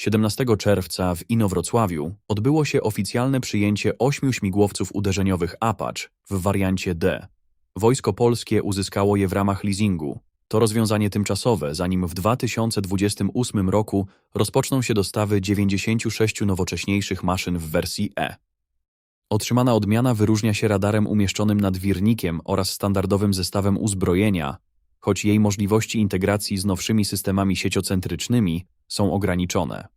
17 czerwca w Inowrocławiu odbyło się oficjalne przyjęcie ośmiu śmigłowców uderzeniowych Apache w wariancie D. Wojsko Polskie uzyskało je w ramach leasingu. To rozwiązanie tymczasowe, zanim w 2028 roku rozpoczną się dostawy 96 nowocześniejszych maszyn w wersji E. Otrzymana odmiana wyróżnia się radarem umieszczonym nad wirnikiem oraz standardowym zestawem uzbrojenia, choć jej możliwości integracji z nowszymi systemami sieciocentrycznymi są ograniczone.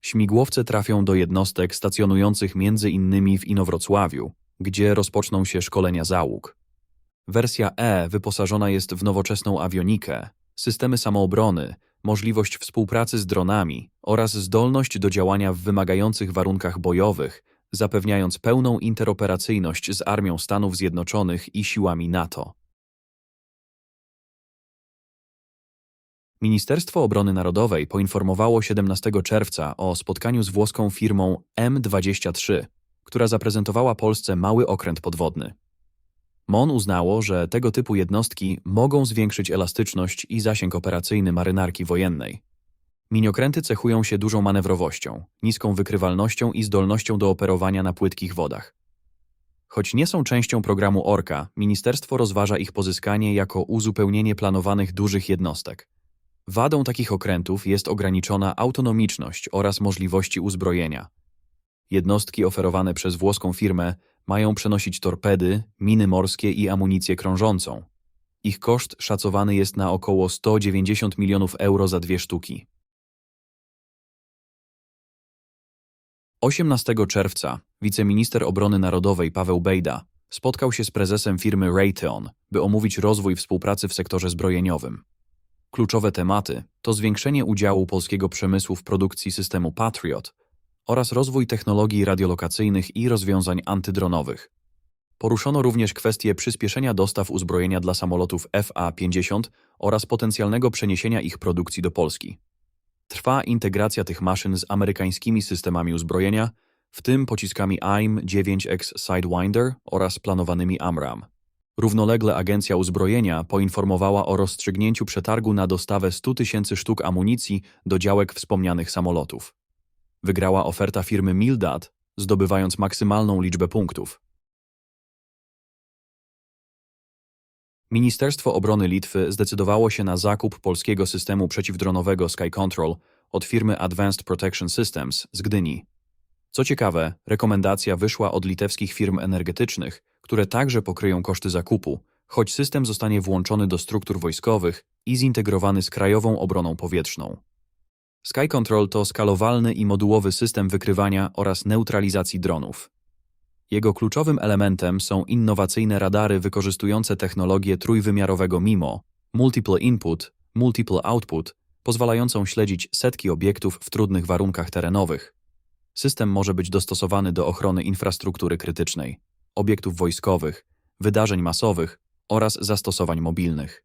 Śmigłowce trafią do jednostek stacjonujących innymi w Inowrocławiu, gdzie rozpoczną się szkolenia załóg. Wersja E wyposażona jest w nowoczesną awionikę, systemy samoobrony, możliwość współpracy z dronami oraz zdolność do działania w wymagających warunkach bojowych, zapewniając pełną interoperacyjność z Armią Stanów Zjednoczonych i siłami NATO. Ministerstwo Obrony Narodowej poinformowało 17 czerwca o spotkaniu z włoską firmą M23, która zaprezentowała Polsce mały okręt podwodny. MON uznało, że tego typu jednostki mogą zwiększyć elastyczność i zasięg operacyjny marynarki wojennej. Miniokręty cechują się dużą manewrowością, niską wykrywalnością i zdolnością do operowania na płytkich wodach. Choć nie są częścią programu ORKA, ministerstwo rozważa ich pozyskanie jako uzupełnienie planowanych dużych jednostek. Wadą takich okrętów jest ograniczona autonomiczność oraz możliwości uzbrojenia. Jednostki oferowane przez włoską firmę mają przenosić torpedy, miny morskie i amunicję krążącą. Ich koszt szacowany jest na około 190 milionów euro za dwie sztuki. 18 czerwca wiceminister obrony narodowej Paweł Bejda spotkał się z prezesem firmy Raytheon, by omówić rozwój współpracy w sektorze zbrojeniowym. Kluczowe tematy to zwiększenie udziału polskiego przemysłu w produkcji systemu Patriot oraz rozwój technologii radiolokacyjnych i rozwiązań antydronowych. Poruszono również kwestię przyspieszenia dostaw uzbrojenia dla samolotów FA-50 oraz potencjalnego przeniesienia ich produkcji do Polski. Trwa integracja tych maszyn z amerykańskimi systemami uzbrojenia, w tym pociskami AIM-9X Sidewinder oraz planowanymi AMRAAM. Równolegle Agencja Uzbrojenia poinformowała o rozstrzygnięciu przetargu na dostawę 100 tysięcy sztuk amunicji do działek wspomnianych samolotów. Wygrała oferta firmy Mildat, zdobywając maksymalną liczbę punktów. Ministerstwo Obrony Litwy zdecydowało się na zakup polskiego systemu przeciwdronowego Sky Control od firmy Advanced Protection Systems z Gdyni. Co ciekawe, rekomendacja wyszła od litewskich firm energetycznych, które także pokryją koszty zakupu, choć system zostanie włączony do struktur wojskowych i zintegrowany z krajową obroną powietrzną. Sky Control to skalowalny i modułowy system wykrywania oraz neutralizacji dronów. Jego kluczowym elementem są innowacyjne radary wykorzystujące technologię trójwymiarowego MIMO, Multiple Input, Multiple Output, pozwalającą śledzić setki obiektów w trudnych warunkach terenowych. System może być dostosowany do ochrony infrastruktury krytycznej, obiektów wojskowych, wydarzeń masowych oraz zastosowań mobilnych.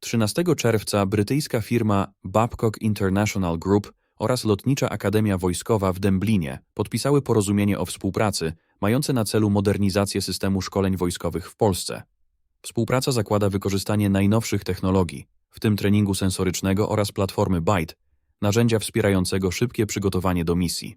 13 czerwca brytyjska firma Babcock International Group oraz Lotnicza Akademia Wojskowa w Dęblinie podpisały porozumienie o współpracy mające na celu modernizację systemu szkoleń wojskowych w Polsce. Współpraca zakłada wykorzystanie najnowszych technologii, w tym treningu sensorycznego oraz platformy BITE, narzędzia wspierającego szybkie przygotowanie do misji.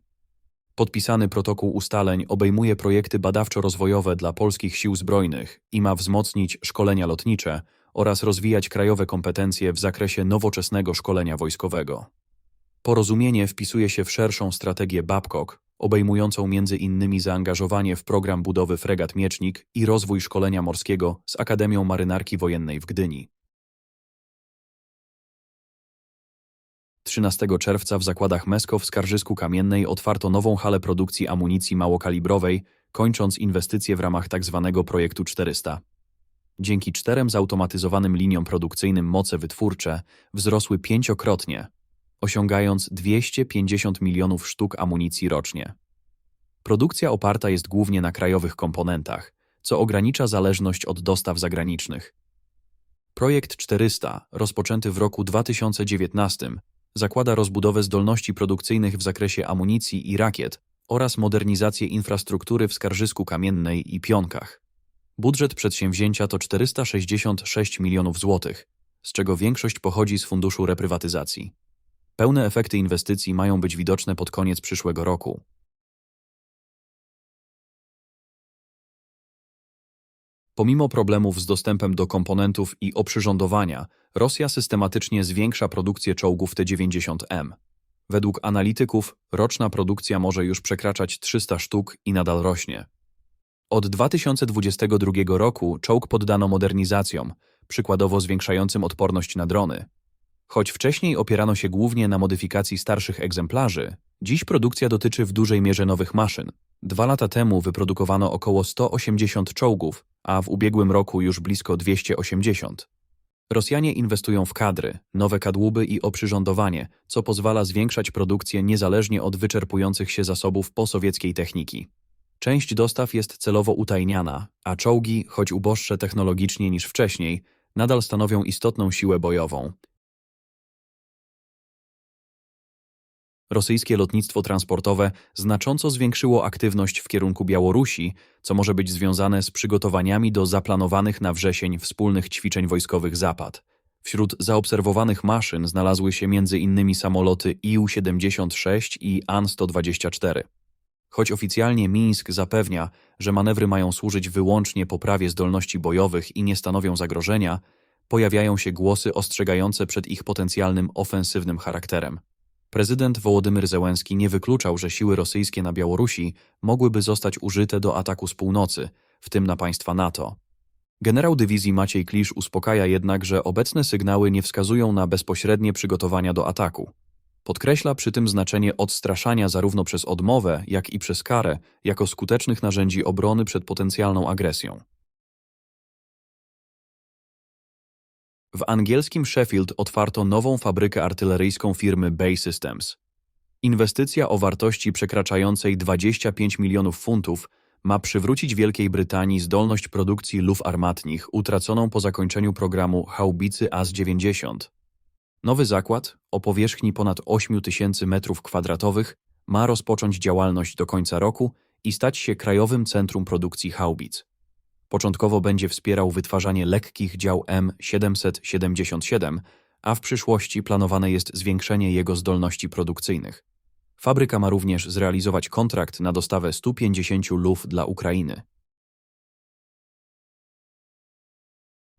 Podpisany protokół ustaleń obejmuje projekty badawczo-rozwojowe dla polskich sił zbrojnych i ma wzmocnić szkolenia lotnicze oraz rozwijać krajowe kompetencje w zakresie nowoczesnego szkolenia wojskowego. Porozumienie wpisuje się w szerszą strategię Babcock, obejmującą innymi zaangażowanie w program budowy fregat Miecznik i rozwój szkolenia morskiego z Akademią Marynarki Wojennej w Gdyni. 13 czerwca w zakładach Mesko w Skarżysku Kamiennej otwarto nową halę produkcji amunicji małokalibrowej, kończąc inwestycje w ramach tzw. projektu 400. Dzięki czterem zautomatyzowanym liniom produkcyjnym moce wytwórcze wzrosły pięciokrotnie, osiągając 250 milionów sztuk amunicji rocznie. Produkcja oparta jest głównie na krajowych komponentach, co ogranicza zależność od dostaw zagranicznych. Projekt 400, rozpoczęty w roku 2019, zakłada rozbudowę zdolności produkcyjnych w zakresie amunicji i rakiet oraz modernizację infrastruktury w Skarżysku Kamiennej i Pionkach. Budżet przedsięwzięcia to 466 milionów złotych, z czego większość pochodzi z funduszu reprywatyzacji. Pełne efekty inwestycji mają być widoczne pod koniec przyszłego roku. Pomimo problemów z dostępem do komponentów i oprzyrządowania, Rosja systematycznie zwiększa produkcję czołgów T-90M. Według analityków roczna produkcja może już przekraczać 300 sztuk i nadal rośnie. Od 2022 roku czołg poddano modernizacjom, przykładowo zwiększającym odporność na drony. Choć wcześniej opierano się głównie na modyfikacji starszych egzemplarzy, dziś produkcja dotyczy w dużej mierze nowych maszyn. Dwa lata temu wyprodukowano około 180 czołgów, a w ubiegłym roku już blisko 280. Rosjanie inwestują w kadry, nowe kadłuby i oprzyrządowanie, co pozwala zwiększać produkcję niezależnie od wyczerpujących się zasobów posowieckiej techniki. Część dostaw jest celowo utajniana, a czołgi, choć uboższe technologicznie niż wcześniej, nadal stanowią istotną siłę bojową. Rosyjskie lotnictwo transportowe znacząco zwiększyło aktywność w kierunku Białorusi, co może być związane z przygotowaniami do zaplanowanych na wrzesień wspólnych ćwiczeń wojskowych Zapad. Wśród zaobserwowanych maszyn znalazły się m.in. samoloty IU-76 i An-124. Choć oficjalnie Mińsk zapewnia, że manewry mają służyć wyłącznie poprawie zdolności bojowych i nie stanowią zagrożenia, pojawiają się głosy ostrzegające przed ich potencjalnym ofensywnym charakterem. Prezydent Wołodymyr Zełenski nie wykluczał, że siły rosyjskie na Białorusi mogłyby zostać użyte do ataku z północy, w tym na państwa NATO. Generał dywizji Maciej Klisz uspokaja jednak, że obecne sygnały nie wskazują na bezpośrednie przygotowania do ataku. Podkreśla przy tym znaczenie odstraszania zarówno przez odmowę, jak i przez karę, jako skutecznych narzędzi obrony przed potencjalną agresją. W angielskim Sheffield otwarto nową fabrykę artyleryjską firmy Bay Systems. Inwestycja o wartości przekraczającej 25 milionów funtów ma przywrócić Wielkiej Brytanii zdolność produkcji luf armatnich utraconą po zakończeniu programu haubicy AS-90. Nowy zakład, o powierzchni ponad 8 tysięcy metrów kwadratowych, ma rozpocząć działalność do końca roku i stać się krajowym centrum produkcji haubic. Początkowo będzie wspierał wytwarzanie lekkich dział M777, a w przyszłości planowane jest zwiększenie jego zdolności produkcyjnych. Fabryka ma również zrealizować kontrakt na dostawę 150 luf dla Ukrainy.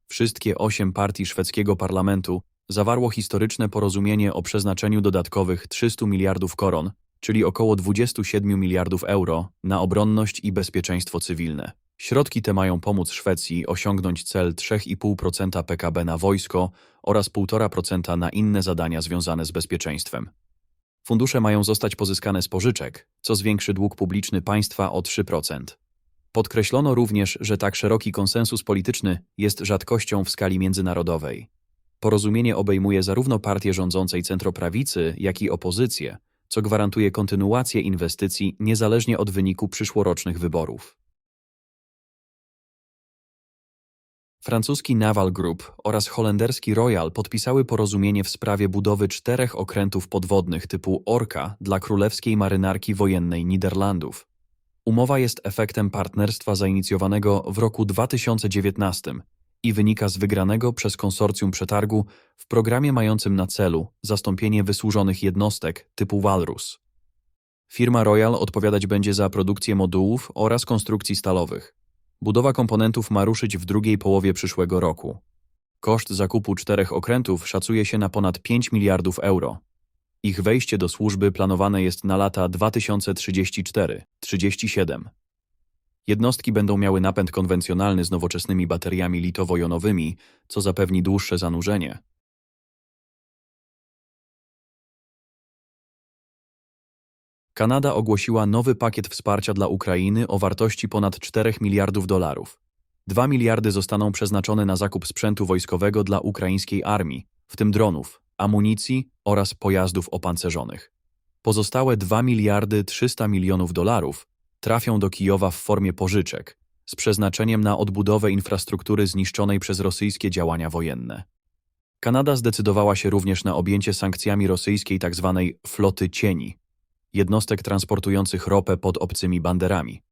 Wszystkie osiem partii szwedzkiego parlamentu zawarło historyczne porozumienie o przeznaczeniu dodatkowych 300 miliardów koron, czyli około 27 miliardów euro, na obronność i bezpieczeństwo cywilne. Środki te mają pomóc Szwecji osiągnąć cel 3,5% PKB na wojsko oraz 1,5% na inne zadania związane z bezpieczeństwem. Fundusze mają zostać pozyskane z pożyczek, co zwiększy dług publiczny państwa o 3%. Podkreślono również, że tak szeroki konsensus polityczny jest rzadkością w skali międzynarodowej. Porozumienie obejmuje zarówno partię rządzącej centroprawicy, jak i opozycję, co gwarantuje kontynuację inwestycji niezależnie od wyniku przyszłorocznych wyborów. Francuski Naval Group oraz holenderski Royal podpisały porozumienie w sprawie budowy czterech okrętów podwodnych typu Orca dla Królewskiej Marynarki Wojennej Niderlandów. Umowa jest efektem partnerstwa zainicjowanego w roku 2019 i wynika z wygranego przez konsorcjum przetargu w programie mającym na celu zastąpienie wysłużonych jednostek typu Walrus. Firma Royal odpowiadać będzie za produkcję modułów oraz konstrukcji stalowych. Budowa komponentów ma ruszyć w drugiej połowie przyszłego roku. Koszt zakupu czterech okrętów szacuje się na ponad 5 miliardów euro. Ich wejście do służby planowane jest na lata 2034-37. Jednostki będą miały napęd konwencjonalny z nowoczesnymi bateriami litowo-jonowymi, co zapewni dłuższe zanurzenie. Kanada ogłosiła nowy pakiet wsparcia dla Ukrainy o wartości ponad 4 miliardów dolarów. 2 miliardy zostaną przeznaczone na zakup sprzętu wojskowego dla ukraińskiej armii, w tym dronów, amunicji oraz pojazdów opancerzonych. Pozostałe 2 miliardy 300 milionów dolarów trafią do Kijowa w formie pożyczek, z przeznaczeniem na odbudowę infrastruktury zniszczonej przez rosyjskie działania wojenne. Kanada zdecydowała się również na objęcie sankcjami rosyjskiej tzw. Tak floty cieni, jednostek transportujących ropę pod obcymi banderami.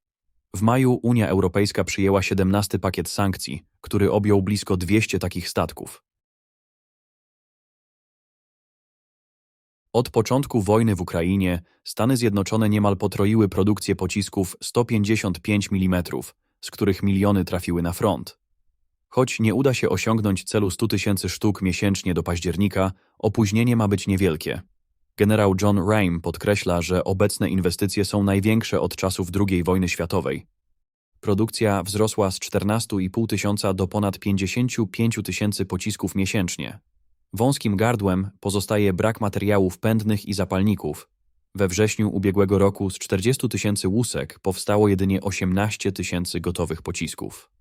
W maju Unia Europejska przyjęła 17 pakiet sankcji, który objął blisko 200 takich statków. Od początku wojny w Ukrainie Stany Zjednoczone niemal potroiły produkcję pocisków 155 mm, z których miliony trafiły na front. Choć nie uda się osiągnąć celu 100 tysięcy sztuk miesięcznie do października, opóźnienie ma być niewielkie. Generał John Rhyme podkreśla, że obecne inwestycje są największe od czasów II wojny światowej. Produkcja wzrosła z 14,5 tysiąca do ponad 55 tysięcy pocisków miesięcznie. Wąskim gardłem pozostaje brak materiałów pędnych i zapalników. We wrześniu ubiegłego roku z 40 tysięcy łusek powstało jedynie 18 tysięcy gotowych pocisków.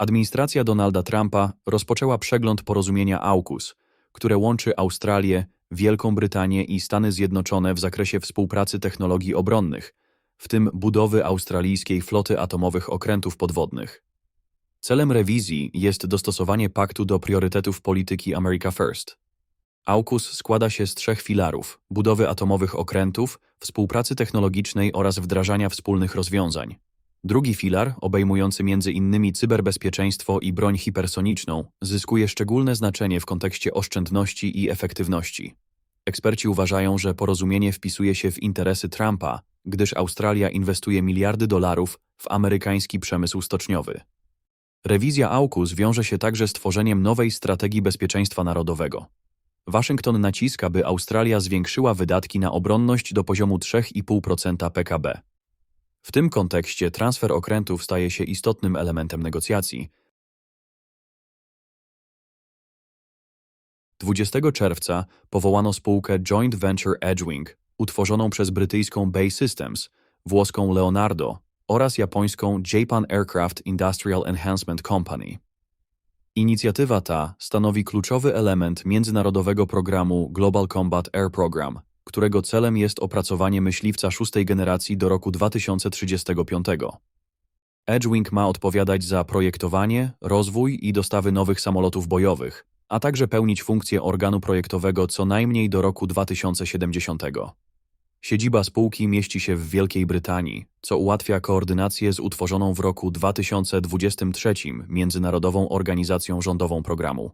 Administracja Donalda Trumpa rozpoczęła przegląd porozumienia AUKUS, które łączy Australię, Wielką Brytanię i Stany Zjednoczone w zakresie współpracy technologii obronnych, w tym budowy australijskiej floty atomowych okrętów podwodnych. Celem rewizji jest dostosowanie paktu do priorytetów polityki America First. AUKUS składa się z trzech filarów: budowy atomowych okrętów, współpracy technologicznej oraz wdrażania wspólnych rozwiązań. Drugi filar, obejmujący innymi cyberbezpieczeństwo i broń hipersoniczną, zyskuje szczególne znaczenie w kontekście oszczędności i efektywności. Eksperci uważają, że porozumienie wpisuje się w interesy Trumpa, gdyż Australia inwestuje miliardy dolarów w amerykański przemysł stoczniowy. Rewizja AUKUS wiąże się także z tworzeniem nowej strategii bezpieczeństwa narodowego. Waszyngton naciska, by Australia zwiększyła wydatki na obronność do poziomu 3,5% PKB. W tym kontekście transfer okrętów staje się istotnym elementem negocjacji. 20 czerwca powołano spółkę Joint Venture Edgewing, utworzoną przez brytyjską Bay Systems, włoską Leonardo oraz japońską Japan Aircraft Industrial Enhancement Company. Inicjatywa ta stanowi kluczowy element międzynarodowego programu Global Combat Air Program, którego celem jest opracowanie myśliwca szóstej generacji do roku 2035. Edgewing ma odpowiadać za projektowanie, rozwój i dostawy nowych samolotów bojowych, a także pełnić funkcję organu projektowego co najmniej do roku 2070. Siedziba spółki mieści się w Wielkiej Brytanii, co ułatwia koordynację z utworzoną w roku 2023 Międzynarodową Organizacją Rządową Programu.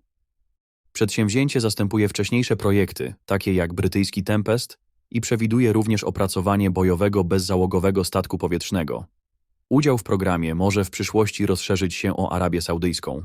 Przedsięwzięcie zastępuje wcześniejsze projekty, takie jak brytyjski Tempest, i przewiduje również opracowanie bojowego bezzałogowego statku powietrznego. Udział w programie może w przyszłości rozszerzyć się o Arabię Saudyjską.